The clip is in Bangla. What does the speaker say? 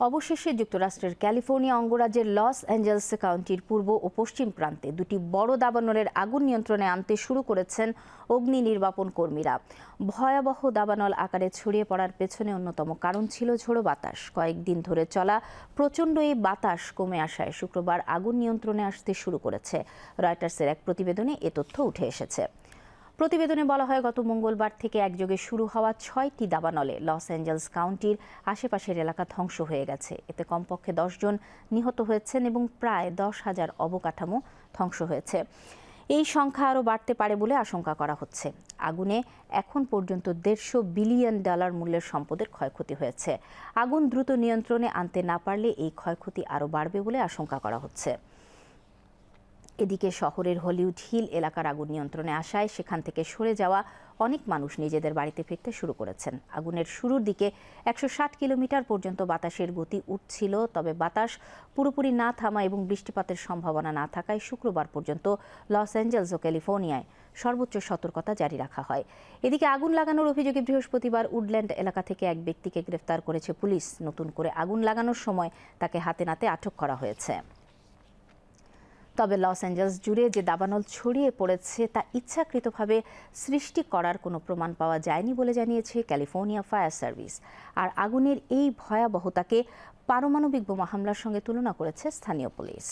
অবশেষে যুক্তরাষ্ট্রের ক্যালিফোর্নিয়া অঙ্গরাজ্যের লস অ্যাঞ্জেলস কাউন্টির পূর্ব ও পশ্চিম প্রান্তে দুটি বড় দাবানলের আগুন নিয়ন্ত্রণে আনতে শুরু করেছেন অগ্নি নির্বাপন কর্মীরা। ভয়াবহ দাবানল আকারে ছড়িয়ে পড়ার পেছনে অন্যতম কারণ ছিল ঝোড়ো বাতাস। কয়েকদিন ধরে চলা প্রচণ্ড এই বাতাস কমে আসায় শুক্রবার আগুন নিয়ন্ত্রণে আসতে শুরু করেছে। রয়টার্সের এক প্রতিবেদনে এ তথ্য উঠে এসেছে। প্রতিবেদনে বলা হয়, গত মঙ্গলবার থেকে একযোগে শুরু হওয়া ছয়টি দাবানলে লস অ্যাঞ্জেলস কাউন্টির আশেপাশের এলাকা ধ্বংস হয়ে গেছে। এতে কমপক্ষে জন নিহত হয়েছেন এবং প্রায় দশ হাজার অবকাঠামো ধ্বংস হয়েছে। এই সংখ্যা আরও বাড়তে পারে বলে আশঙ্কা করা হচ্ছে। আগুনে এখন পর্যন্ত দেড়শো বিলিয়ন ডলার মূল্যের সম্পদের ক্ষয়ক্ষতি হয়েছে। আগুন দ্রুত নিয়ন্ত্রণে আনতে না পারলে এই ক্ষয়ক্ষতি আরও বাড়বে বলে আশঙ্কা করা হচ্ছে। এদিকে শহরের হলিউড হিল এলাকার আগুন নিয়ন্ত্রণে আসায় সেখান থেকে সরে যাওয়া অনেক মানুষ নিজেদের বাড়িতে ফিরতে শুরু করেছেন। আগুনের শুরুর দিকে একশো ষাট কিলোমিটার পর্যন্ত বাতাসের গতি উঠছিল, তবে বাতাস পুরোপুরি না থামা এবং বৃষ্টিপাতের সম্ভাবনা না থাকায় শুক্রবার পর্যন্ত লস অ্যাঞ্জেলস ও ক্যালিফোর্নিয়ায় সর্বোচ্চ সতর্কতা জারি রাখা হয়। এদিকে আগুন লাগানোর অভিযোগে বৃহস্পতিবার উডল্যান্ড এলাকা থেকে এক ব্যক্তিকে গ্রেফতার করেছে পুলিশ। নতুন করে আগুন লাগানোর সময় তাকে হাতে নাতে আটক করা হয়েছে। তবে লস অ্যাঞ্জেলস জুড়ে যে দাবানল ছড়িয়ে পড়েছে, তা ইচ্ছাকৃতভাবে সৃষ্টি করার কোনো প্রমাণ পাওয়া যায়নি বলে জানিয়েছে ক্যালিফোর্নিয়া ফায়ার সার্ভিস। আর আগুনের এই ভয়াবহতাকে পারমাণবিক বোমা হামলার সঙ্গে তুলনা করেছে স্থানীয় পুলিশ।